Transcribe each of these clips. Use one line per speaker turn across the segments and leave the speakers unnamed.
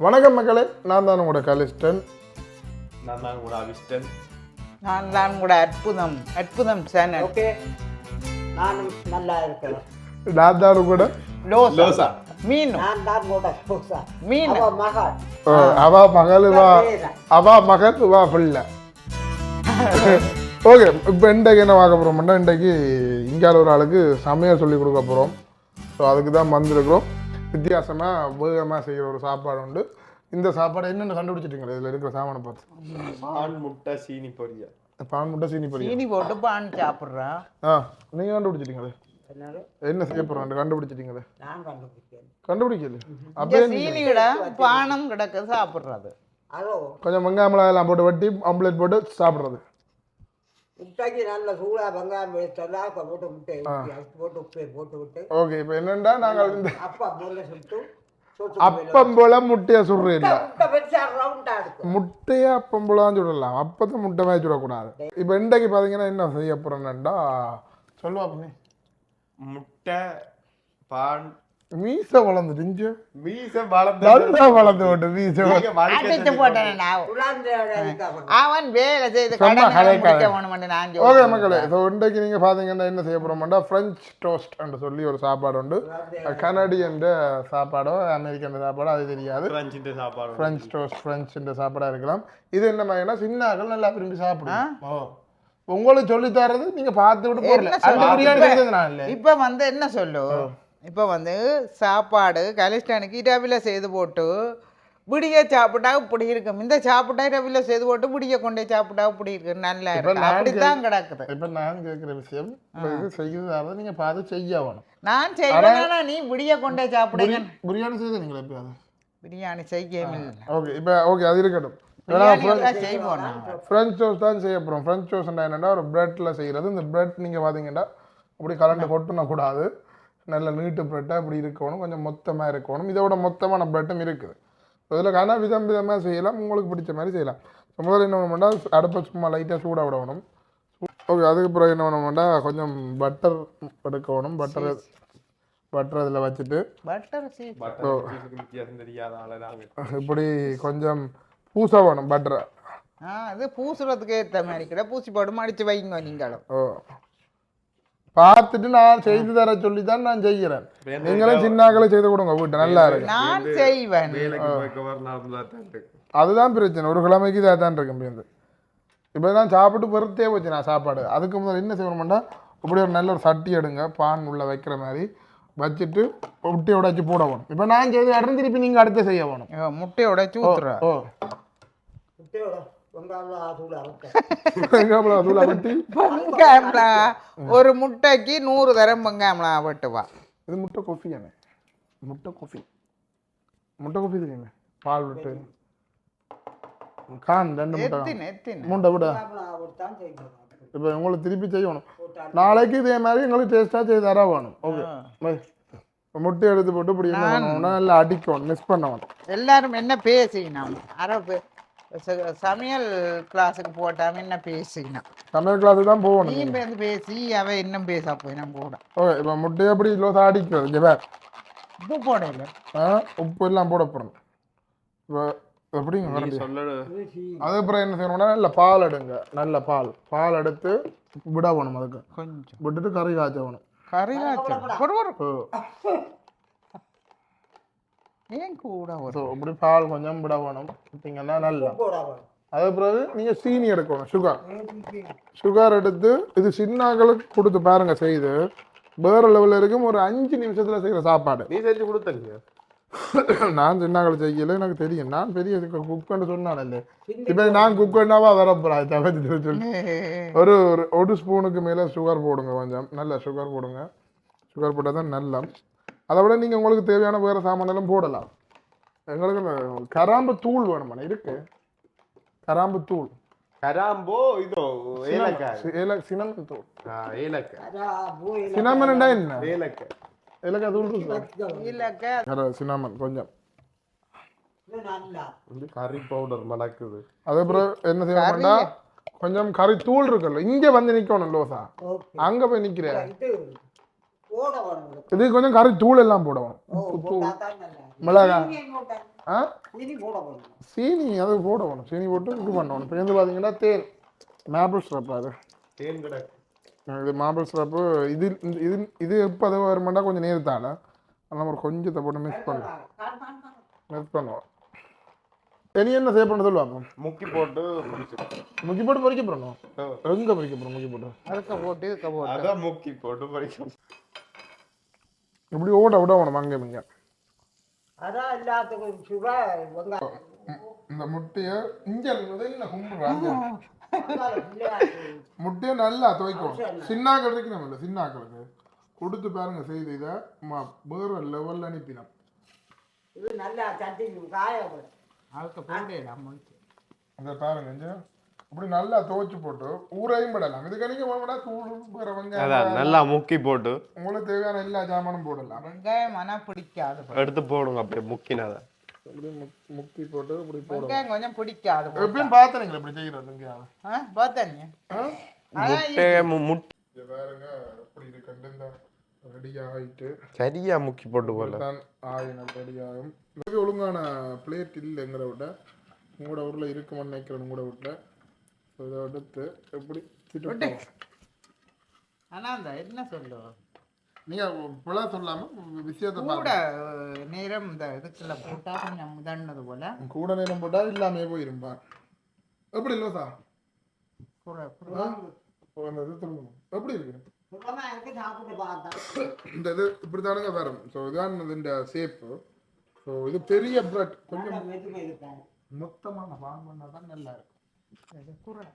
வணக்கம் மக்களே நான் தான் உங்களோட கலிஸ்டன்.
நான் தான் கூட அவிஷ்டன்
நான் தான் கூட அற்புதம் அற்புதம் சேனல்.
ஓகே. நானும் நல்லா இருக்கிறேன்.
நான் தான் கூட
லோசா.
லோசா.
மீன்.
நான் தான் கூட பூசா
மீன்.
அவ மகள்.
ஓ, அவ மகள் வா அவ மகள் வா பிள்ளை. ஓகே இப்போ இன்றைக்கு என்ன பார்க்க போகிறோம்னா இன்றைக்கு இங்கால ஒரு ஆளுக்கு சமையல் சொல்லி கொடுக்க போகிறோம் ஸோ அதுக்கு தான் வந்திருக்கிறோம். வித்தியாசமாக வேகமாக செய்கிற ஒரு சாப்பாடு உண்டு இந்த சாப்பாடு என்னென்ன கண்டுபிடிச்சிட்டீங்களா இதில் இருக்கிற சாமானை பார்த்து.
பான் முட்டை சீனி பொரியா.
பான் முட்டை சீனி பொரி
சீனி போட்டு பான் சாப்பிட்றான்
ஆ நீங்கள் கண்டுபிடிச்சிட்டீங்களே? என்ன செய்ய போகிறோம் கண்டுபிடிச்சிட்டீங்களே?
நான் கண்டுபிடிச்சேன்
கண்டுபிடிக்கல அப்படியே
சீனி விட பானம் கிடக்க சாப்பிட்றது.
அதோ.
கொஞ்சம் வெங்காயம் மிளகாய் எல்லாம் போட்டு வெட்டி ஆம்லேட் போட்டு சாப்பிட்றது.
முட்டைக்கு நல்ல சூடாக வெங்காயம் வைத்தெல்லாம் போட்டு முட்டை போட்டு உப்பை போட்டு விட்டு
ஓகே இப்போ என்னென்னா நாங்கள் இந்த
அப்பா முதல்ல சுட்டு
அப்பம் போல முட்டையை
இருக்கும்.
முட்டையை அப்பம் போலாம் சுடலாம். அப்போ முட்டை மாதிரி சுடக்கூடாது. இப்போ இன்றைக்கு பார்த்தீங்கன்னா என்ன செய்ய போகிறேன்டா சொல்லுவா பண்ணி
முட்டை பான்
மீச வளர்ந்துட்டு
மீச வளர்ந்து.
நல்லா வளர்ந்து விட்டு மீச
அடிச்சு போட்டேன் அவன் வேலை செய்து
ஓகே. மக்களே ஸோ இன்றைக்கு நீங்கள் பார்த்தீங்கன்னா என்ன செய்ய போகிறோம்னா ஃப்ரெஞ்ச் டோஸ்ட் என்று சொல்லி ஒரு சாப்பாடு உண்டு. கனடியன் சாப்பாடோ அமெரிக்கன் சாப்பாடோ அது தெரியாது.
சாப்பாடு
ஃப்ரெஞ்ச் டோஸ்ட் ஃப்ரெஞ்ச் சாப்பாடாக இருக்கலாம். இது என்ன மாதிரினா சின்னாக்கள் நல்லா விரும்பி சாப்பிடுவோம். ஓ. உங்களுக்கு சொல்லி தர்றது நீங்க பார்த்து விட்டு? பிரியாணி
இப்ப- வந்து என்ன சொல்லு? இப்ப வந்து சாப்பாடு கலிஸ்டானுக்கு இரவில செய்து போட்டு விடிய சாப்பிட்டா இப்படி இருக்கும். இந்த சாப்பிட்டா இரவில செய்து போட்டு விடிய கொண்டே சாப்பிட்டா இப்படி இருக்கு நல்லா இருக்கு. அப்படித்தான் கிடக்குது.
இப்போ நான் கேட்குற விஷயம் இது செய்யறதாவது நீங்க பார்த்து செய்ய வேணும்
நான் செய்வேனா நீ விடிய கொண்டே சாப்பிடுங்க
பிரியாணி செய்த நீங்களா எப்பயாவது
பிரியாணி செய்யவே
ஓகே. இப்போ ஓகே அது இருக்கட்டும். ஃப்ரெஞ்ச் டோஸ்ட் தான் செய்ய போகிறோம் ஃப்ரெஞ்ச் டோஸ்ட் என்னன்னா ஒரு பிரெட்டில் செய்கிறது இந்த பிரெட் நீங்கள் பார்த்தீங்கன்னா அப்படி கலண்டு கொட்டணும் நல்ல நீட்டு பிரெட்டாக இப்படி இருக்கணும் கொஞ்சம் மொத்தமாக இருக்கணும். இதோட மொத்தமான பிரெட்டும் இருக்குது. இதில் காணா விதம் விதமாக செய்யலாம் உங்களுக்கு பிடிச்ச மாதிரி செய்யலாம். முதல்ல என்ன பண்ணணும்னா அடுப்பை சும்மா லைட்டாக சூடாக விடணும். ஓகே அதுக்கு பிறகு என்ன பண்ணணும்னா கொஞ்சம் பட்டர் எடுக்கணும். பட்டர் பட்டர் அதில் வச்சுட்டு இப்படி கொஞ்சம் பூச வேணும் பட்டரை
ஆ அது பூசுறதுக்கு ஏற்ற மாதிரி கிட்ட பூசி போட்டு மடிச்சு வைங்க நீங்களும்.
ஓ. பார்த்துட்டு நான் செய்து தர சொல்லி தான் நான் செய்கிறேன். நீங்களும் சின்னாக்களை செய்து கொடுங்க வீட்டை நல்லா இருக்கு.
நான் செய்வேன்.
தான் இருக்கு
அதுதான் பிரச்சனை. ஒரு கிழமைக்கு இதாக தான் இருக்கும் இப்போ இப்போ நான் சாப்பிட்டு வெறுத்தே போச்சு நான் சாப்பாடு. அதுக்கு முதல்ல என்ன செய்யணும்னா இப்படி ஒரு நல்ல ஒரு சட்டி எடுங்க பான் உள்ள வைக்கிற மாதிரி வச்சுட்டு முட்டையை உடைச்சு போடணும் இப்போ நான் செய்து இடம் திருப்பி நீங்கள் அடுத்து செய்ய வேணும்.
ஐயோ, முட்டையோட சூத்துற
ஓ
வெங்காயம்லா ஒரு முட்டைக்கு நூறு தரம் வெங்காயம்லாம் வெட்டுவா
இது முட்டை கொஃபி தானே? முட்டை கொஃபி முட்டை கொஃபி தெரியுமே பால் விட்டு. கான் ரெண்டு முட்டை முட்டை விட. இப்போ உங்களுக்கு திருப்பி செய்யணும். நாளைக்கு இதே மாதிரி எங்களுக்கு டேஸ்ட்டாக செய்து தர வேணும். ஓகே முட்டை எடுத்து போட்டு இப்படி நல்லா அடிக்கணும் மிஸ் பண்ண வேணும்.
எல்லாரும் என்ன பேசினோம் அரபு சமையல் கிளாஸுக்கு போட்டாம என்ன பேசினோம்
சமையல் கிளாஸுக்கு தான்
நீ
போகணும்
பேருந்து பேசி அவ இன்னும் பேச போய் நம்ம கூட.
ஓகே இப்போ முட்டையை அப்படி லோசா அடிக்கிறது இங்கே வேறு
உப்பு போடல
ஆ உப்பு எல்லாம் போட போடணும். இப்போ எப்படிங்க
நீ
அதுக்கப்புறம் என்ன செய்யணும்னா நல்ல பால் எடுங்க. நல்ல பால். பால் எடுத்து விட வேணும் அதுக்கு.
கொஞ்சம்.
விட்டுட்டு கறி காய்ச்ச வேணும்.
கறி
ஓ.
ஏன் கூட ஒரு
ஸோ இப்படி பால் கொஞ்சம் விட வேணும். விட்டீங்கன்னா நல்லா. அது பிறகு நீங்கள் சீனி எடுக்கணும் சுகர் சுகர் எடுத்து இது சின்னாக்களுக்கு கொடுத்து பாருங்க செய்து. வேறு லெவலில் இருக்கும் ஒரு அஞ்சு நிமிஷத்தில் செய்கிற சாப்பாடு.
நீ செஞ்சு கொடுத்தங்க.
நான் சின்னாக்களை செய்யல எனக்கு தெரியும். நான் பெரிய குக்கன்னு சொன்னானே. இப்போ நான் குக்கன்னாவா வரப்போறேன்? தவிர்த்து சொல்லி. ஒரு ஒரு ஒரு ஸ்பூனுக்கு மேலே சுகர் போடுங்க கொஞ்சம். நல்ல சுகர் போடுங்க. சுகர் போட்டால் தான் நல்லா. அதை விட நீங்கள் உங்களுக்கு தேவையான வேறு சாமானெல்லாம் போடலாம். எங்களுக்கு கராம்பு தூள் வேணுமாண்ணே இருக்கு. கராம்பு தூள்.
கராம்போ இதோ ஏலக்காய்.
ஏல சினமன் தூள்.
ஆ, ஏலக்காய்.
சினமன்டா என்ன?
ஏலக்காய்.
ஏலக்காய் தூள் கர சினமன் கொஞ்சம்.
கறி பவுடர் மணக்குது
அதுக்கப்புறம் என்ன செய்யணும்னா கொஞ்சம் கறி தூள் இருக்குல்ல இங்கே வந்து நிற்கணும் லோசா. அங்கே போய் நிற்கிறேன்
இது
கொஞ்சம் கறி தூள் எல்லாம் போடணும்
நல்லா
மிளகா ஆ? சீனி அது போடணும் சீனி போட்டு இது பண்ணணும். இப்போ வந்து பார்த்தீங்கன்னா தேன். மேபிள் சிரப் அது.
தேன் கிடக்கு
இது மாபிள் சிரப்பு இது இது இது எப்போ அது வருமாண்டா கொஞ்சம் நேரத்தால. அதனால் ஒரு கொஞ்சத்தை போட்டு மிக்ஸ் பண்ணுவோம் மிக்ஸ் பண்ணுவோம் இனி என்ன செய்ய பண்ண சொல்லுவாங்க
முக்கி போட்டு
முக்கி போட்டு பொறிக்க போடணும் எங்கே பொறிக்க போகிறோம் முக்கி போட்டு?
அதுக்க போட்டு இதுக்க போட்டு.
அதான் முக்கி போட்டு பறிக்கும்
இப்படி ஓட விட அங்கே இங்கே
அதான் எல்லாத்துக்கும் சுவை
இந்த முட்டையை இங்கே என்ன கும்பிடுறாங்க முட்டையை நல்லா துவைக்கணும். சின்னாக்கள் இருக்கணும் இல்லை சின்னாக்களுக்கு கொடுத்து பாருங்க செய்து இதை. ம- வேற லெவலில் அனுப்பினோம்.
இது நல்லா தட்டி காய
இதை பாருங்க இங்க. அப்படி நல்லா துவைச்சு போட்டு ஊரையும் போடலாம் இதுக்கு நீங்க போட தூள் வெங்காயம்
நல்லா முக்கி போட்டு
உங்களுக்கு தேவையான எல்லா ஜாமானும் போடலாம்.
வெங்காயம் ஆனால் பிடிக்காது
எடுத்து போடுங்க அப்படியே முக்கினதை.
அப்படி முக்- முக்கி போட்டு அப்படி போடுவோம்
வெங்காயம் கொஞ்சம் பிடிக்காது போட்டா.
எப்பயும் பார்த்தீங்களா இப்படி செய்யறது எங்கேயாவது
ஆ பார்த்தானே
முட்டையை மு- முட்
இது பாருங்க எப்படி இருக்கு இந்த ரெடி ஆகிட்டு
சரியா முக்கி போட்டு போல.
தான் ஆயினம் ரெடி ஆகும். இது ஒழுங்கான பிளேட் இல்லைங்கிற விட உங்களோட ஊரில் இருக்குமான்னு நினைக்கிறேன் உங்களோட வீட்டில் இதை எடுத்து எப்படி திட்டு
ஆனா அந்த என்ன சொல்லுவோம்
நீங்கள் பிழை சொல்லாமல் விஷயத்தை
கூட நேரம் இந்த இதுக்குள்ள போட்டா கொஞ்சம் முதன்னது போல.
கூட நேரம் போட்டால் இல்லாமே போயிருப்பான் எப்படி இல்லை சார் எப்படி இருக்கு? இந்த இது இப்படி தானுங்க வரும். ஸோ இதான் இந்த ஷேப்பு ஸோ இது பெரிய பிரெட் கொஞ்சம் மொத்தமான பான் பண்ணால் தான் நல்லா இருக்கும்.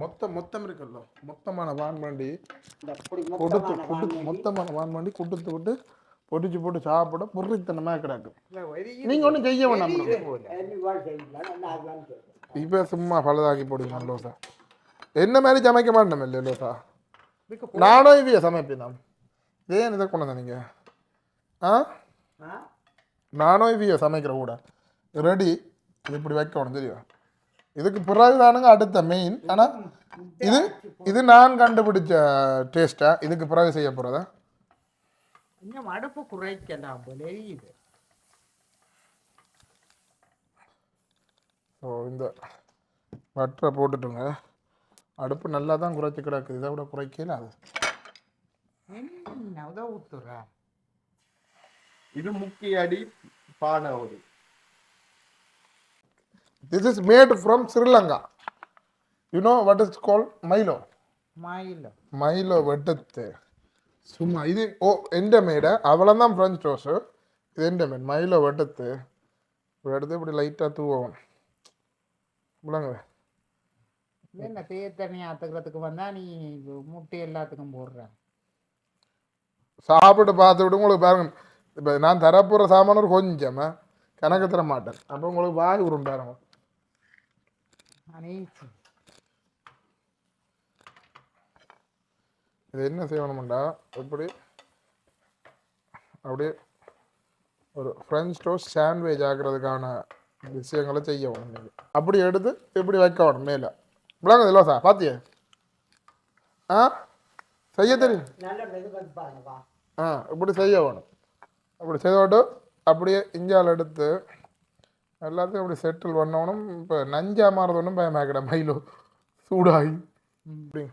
மொத்தம் மொத்தம் இருக்குல்ல. மொத்தமான
பொடி
கொடுத்து
மொத்தமான
கொடுத்து மொத்தமான பண்ணி கொடுத்து விட்டு பொடிச்சு போட்டு சாப்பிட பொருத்தனமாக கிடக்கும். நீங்கள் ஒன்றும் செய்ய
செய்யலாம்?
இப்போ சும்மா பழுதாக்கி போடுங்க லோசா என்ன மாதிரி சமைக்க மாட்டோம் இல்லையா லோசா நானும் இவைய சமைப்பேன் நான் ஏன் இதை கொண்டு வந்தீங்க ஆ?
ஆ?
நானும் இவைய சமைக்கிற கூட ரெடி. இது இப்படி வைக்கணும் தெரியும் இதுக்கு பிறகு தானுங்க அடுத்த மெயின் ஆனால் இது இது நான் கண்டுபிடிச்ச டேஸ்ட்டா இதுக்கு பிறகு செய்ய போகிறதா
கொஞ்சம் அடுப்பு குறைக்கலாம் போல எரியுது
ஸோ இந்த பட்டரை போட்டுட்டுங்க. அடுப்பு நல்லா தான் குறைச்சி கிடக்குது. இதை விட குறைக்கல அது.
என்ன ஊத்துறா?
இது முக்கி அடி பானை ஒரு.
This is made from Sri Lanka you know what is call Milo
மாயில
மைலோ வெட்டத்து. சும்மா இது ஓ எந்த மேடை அவ்வளோதான் ஃப்ரெஞ்ச் டோஸு இது எந்த மேட் மைலோ வெட்டத்து. இப்படி எடுத்து இப்படி லைட்டாக தூவணும் விளங்க.
என்ன தேத்தண்ணி ஆத்துக்கிறதுக்கு வந்தா நீ முட்டை எல்லாத்துக்கும் போடுற?
சாப்பிட்டு பார்த்து விட்டு உங்களுக்கு பாருங்க. இப்போ நான் தரப்போகிற சாமான ஒரு கொஞ்சமா கணக்கு தர மாட்டேன் அப்போ உங்களுக்கு வாய் உருண்டாருங்க
அனைத்து
இது என்ன செய்யணும்டா? இப்படி அப்படியே ஒரு ஃப்ரெஞ்ச் டோஸ்ட் சாண்ட்விச் ஆக்குறதுக்கான விஷயங்களை செய்யணும் நீங்கள் அப்படி எடுத்து இப்படி வைக்கணும் மேலே. விளங்குது இல்லை சார் பார்த்தியே ஆ? செய்ய தெரியும். ஆ இப்படி செய்ய வேணும் அப்படி செய்தோட்டு அப்படியே இஞ்சால் எடுத்து எல்லாத்தையும் அப்படி செட்டில் பண்ணணும் இப்போ நஞ்சா மாறதொன்னும் பயமாக்கிட மயிலோ. சூடாகி. இப்படி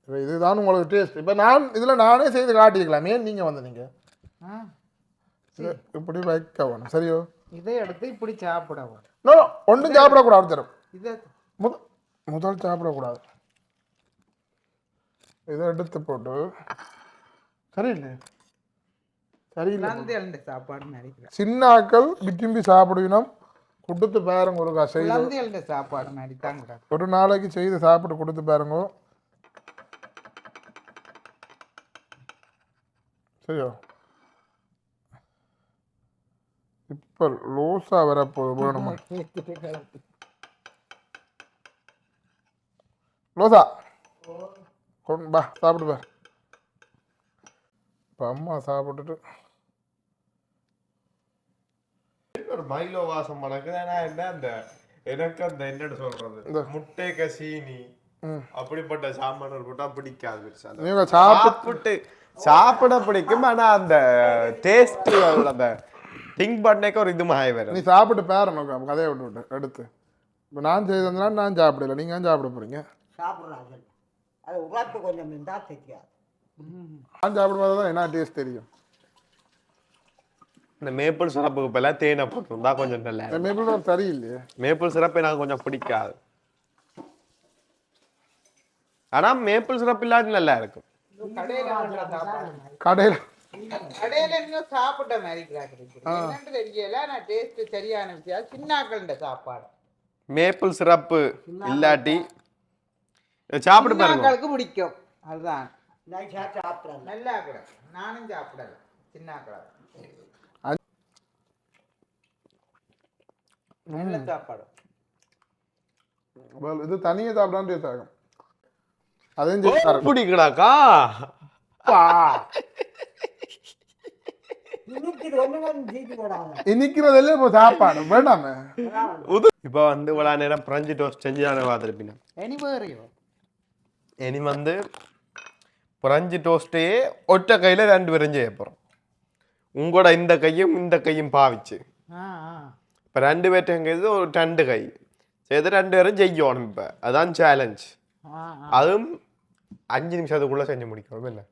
இப்போ இதுதான் உங்களுக்கு டேஸ்ட் இப்போ நான் இதில் நானே செய்து காட்டிக்கலாம் ஏன் நீங்கள் வந்து நீங்கள் இப்படி வைக்க வேணும். சரியோ?
இதை எடுத்து இப்படி சாப்பிடவும்
நோ ஒன்றும் சாப்பிடக்கூடாது தரும்
இதை
முத முதல் சாப்பிடக்கூடாது. இதை எடுத்து போட்டு. சரியில்லை. சரியில்லை.
குழந்தைகள் சாப்பாடு நினைக்கிறேன்.
சின்ன ஆக்கள் விரும்பி சாப்பிடுவினோம் கொடுத்து பாருங்க ஒரு செய்து
சாப்பாடு நடித்தாங்க
ஒரு நாளைக்கு செய்து சாப்பிட்டு கொடுத்து பாருங்க. சரியா இப்போ லோஸா வரப்போகுது வேணுமா லோசா. கொண்டு பா சாப்பிடு பா இப்போ அம்மா சாப்பிட்டுட்டு
ஒரு மைலோ வாசம் மணக்குது ஆனா என்ன அந்த எனக்கு அந்த என்னன்னு சொல்றது முட்டை கசீனி. அப்படிப்பட்ட சாமான் போட்டா பிடிக்காது
சாப்பிட்டு
சாப்பிட பிடிக்கும் ஆனா அந்த டேஸ்ட் அந்த திங்க் பண்ணேக்க ஒரு இது மாய வரும்
நீ சாப்பிட்டு பேர நோக்கம் கதையை விட்டு விட்டு எடுத்து இப்போ நான் செய்ததுனா நான் சாப்பிடல நீங்கள் தான் சாப்பிட போகிறீங்க
சாப்பிட்றாங்க அது உழைப்பு கொஞ்சம் இருந்தால் தெரியாது
நான் சாப்பிடும்போது தான் என்ன டேஸ்ட் தெரியும்
இந்த மேப்பிள் சிறப்புக்கு பதிலா தேனை போட்டிருந்தா கொஞ்சம் நல்லா.
இந்த மேபிள் சரியில்லையே.
மேப்பிள் சிறப்பு எனக்கு கொஞ்சம் பிடிக்காது. ஆனா மேப்பிள் சிறப்பு இல்லாத நல்லா இருக்கும்.
கடையில வாங்குற சாப்பாடு
கடையில்
கடையில இன்னும் சாப்பிட்ட மாதிரி தெரியல. நான் டேஸ்ட் சரியான விஷயம் சின்னாக்கள் சாப்பாடு.
மேப்பிள் சிறப்பு இல்லாட்டி சாப்பிட்டு பாருங்க.
பிடிக்கும். அதுதான். நல்லா நானும் சாப்பிடல. சின்னாக்களை. நல்ல சாப்பாடு.
இது தனியாக சாப்பிடான்னு டேஸ்ட் ஆகும் அதையும்
பிடிக்கடாக்கா?
இனிக்கிறதுல இப்போ சாப்பாடு வேண்டாமே.
இப்போ வந்து இவ்வளோ நேரம் பிரெஞ்சு டோஸ்ட் செஞ்சு தானே பார்த்துருப்பீங்க
இனி
வந்து பிரெஞ்சு டோஸ்ட்டையே ஒற்றை கையில் ரெண்டு பேரும் செய்ய போகிறோம் உங்களோட இந்த கையும் இந்த கையும் பாவிச்சு. இப்போ ரெண்டு பேர்ட்டுங்கிறது ஒரு ரெண்டு கை செய்து ரெண்டு பேரும் செய்யணும் இப்போ அதான் சேலஞ்ச் அதுவும் அஞ்சு நிமிஷத்துக்குள்ளே செஞ்சு முடிக்கணும் என்ன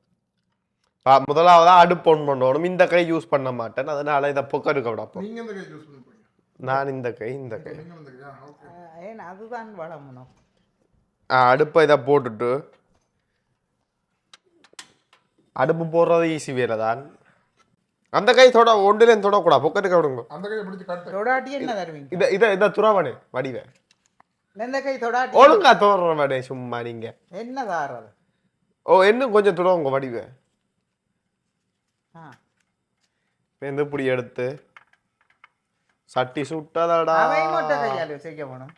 பா முதலாவதா அடுப்பு ஒன் பண்ணணும் இந்த கை யூஸ் பண்ண மாட்டேன் அதனால இதை பொக்க இருக்க விடப்போம் நான் இந்த கை இந்த கை
அதுதான் வளமுணும்
அடுப்பை இதை போட்டுட்டு அடுப்பு போடுறது ஈஸி வேலை தான் அந்த கை தொட ஒன்றுலேயும் தொடக்கூடாது. பொக்கத்துக்கு விடுங்க
அந்த கையை பிடிச்சி கட்டு
தொடாட்டி என்ன தருவீங்க?
இதை இதை இதை துறவனே வடிவே.
எந்த கை தொடாட்டி
ஒழுங்கா தோறவனே சும்மா நீங்க.
என்ன தாரது?
ஓ இன்னும் கொஞ்சம் துறவுங்க வடிவே.
ஆ.
இந்த இப்படி எடுத்து சட்டி சுட்டதாடா.
அதையும் மட்டும் கையால செய்ய வேணும்?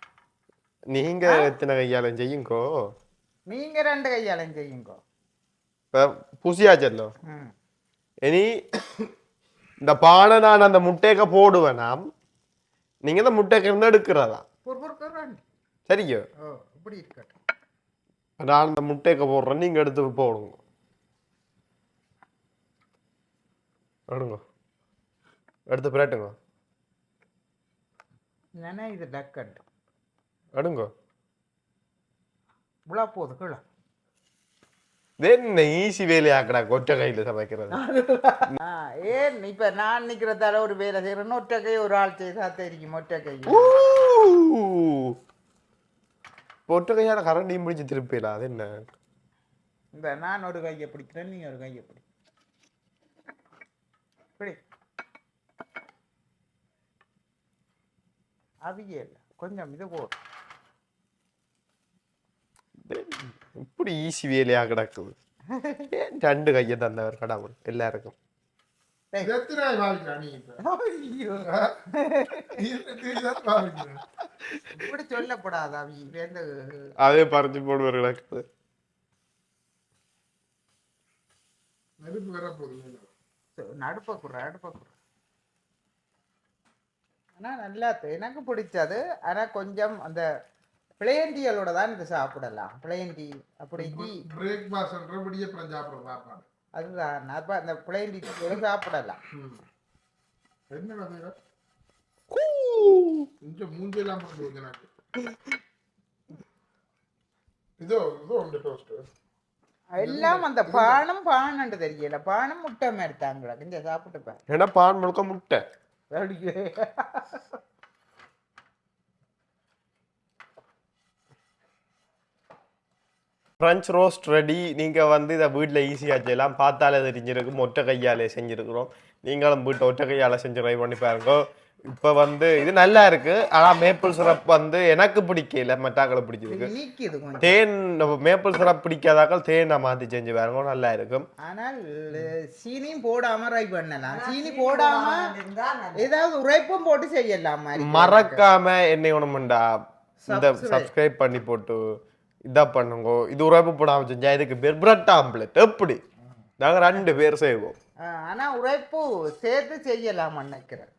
நீங்க எத்தனை கையாலும் செய்யுங்கோ?
நீங்க ரெண்டு கையாலையும் செய்யுங்க.
இப்போ புசியாச்சல்லோ? இனி இந்த பானை நான் அந்த முட்டைக்க போடுவேனாம் நீங்க இந்த முட்டைக்கு இருந்து எடுக்கிறதா? சரியோ
இப்படி
நான் இந்த முட்டைக்க போடுறேன் நீங்க எடுத்து போடுங்க. எடுங்க. எடுத்து பிரட்டுங்க.
இது டக்கண்ட்
எடுங்க.
விழா போகுது கீழே
என்ன ஈஸி வேலையாக்கடா கொட்டை கையில சமைக்கிறது.
ஏன் இப்ப நான் நிக்கிறதால ஒரு வேலை செய்யறேன்னு ஒற்றை கை ஒரு ஆள் செய்தா தெரியும் ஒற்றை கை!
ஒற்றை கையால கரண்டியும் பிடிச்சி திருப்பிடலாம் அது என்ன?
இந்த நான் ஒரு கையை பிடிக்கிறேன் நீ ஒரு கையை பிடி. பிடி. அவியல் கொஞ்சம் இது போடு.
இப்படி ஈஸி வேலையா கிடக்குது ஏன் ரெண்டு கையை தந்தவர் கடவுள் எல்லாருக்கும் அதே பறிச்சு போடுவார் கிடக்குது
நெருப்பு வர போகுது
நடுப்ப குடுற அடுப்ப குடுற ஆனா நல்லா. எனக்கு பிடிச்சது ஆனா கொஞ்சம் அந்த பிளேண்டியலோட தான் இது சாப்பிடலாம். பிளேண்டி அப்படி டீ.
பிரேக்ஃபாஸ்ட்ன்ற விடிய அப்புறம் சாப்பிட்ற சாப்பாடு.
அதுதான். அப்ப அந்த டீயோட சாப்பிடலாம்.
என்ன கொஞ்சம் மூஞ்செல்லாம் போட்டு எனக்கு இதோ இதோ உண்டு டோஸ்ட்
எல்லாம் அந்த பானம் பானண்டு தெரியல. பானம் முட்டை மாதிரி தாங்களா கொஞ்சம் சாப்பிட்டு பாரு
ஏன்னா பான் முழுக்க முட்டை. ஃப்ரெஞ்ச் ரோஸ்ட் ரெடி நீங்கள் வந்து இதை வீட்டில் ஈஸியாக செய்யலாம். பார்த்தாலே தெரிஞ்சிருக்கும். ஒற்றை கையாலே செஞ்சுருக்குறோம். நீங்களும் வீட்டை ஒற்றை கையால் செஞ்சு ட்ரை பண்ணி பாருங்க. இப்போ வந்து இது நல்லா இருக்கு. ஆனால் மேப்பிள் சிரப் வந்து எனக்கு பிடிக்கல. மറ്റാக்களை பிடிச்சிருக்கு. தேன் மேப்பிள் சிரப் பிடிக்காதாக்கள் தேனை மாற்றி செஞ்சு பாருங்க. நல்லா இருக்கும்.
ஆனால் சீனியும் போடாம ட்ரை பண்ணலாம். சீனி போடாம ஏதாவது உரைப்பும் போட்டு செய்யலாம் மாதிரி.
மறக்காம என்னை ஒண்ணுமெண்டா இந்த. சப்ஸ்கிரைப் பண்ணி போட்டு இதாக பண்ணுங்க. இது உரைப்பு போடாம செஞ்சா இதுக்கு பேர் பிரெட் ஆம்லெட் எப்படி? நாங்கள் ரெண்டு பேர் செய்வோம்.
ஆனால் உரைப்பு சேர்த்து செய்யலாம் நினைக்கிறேன்.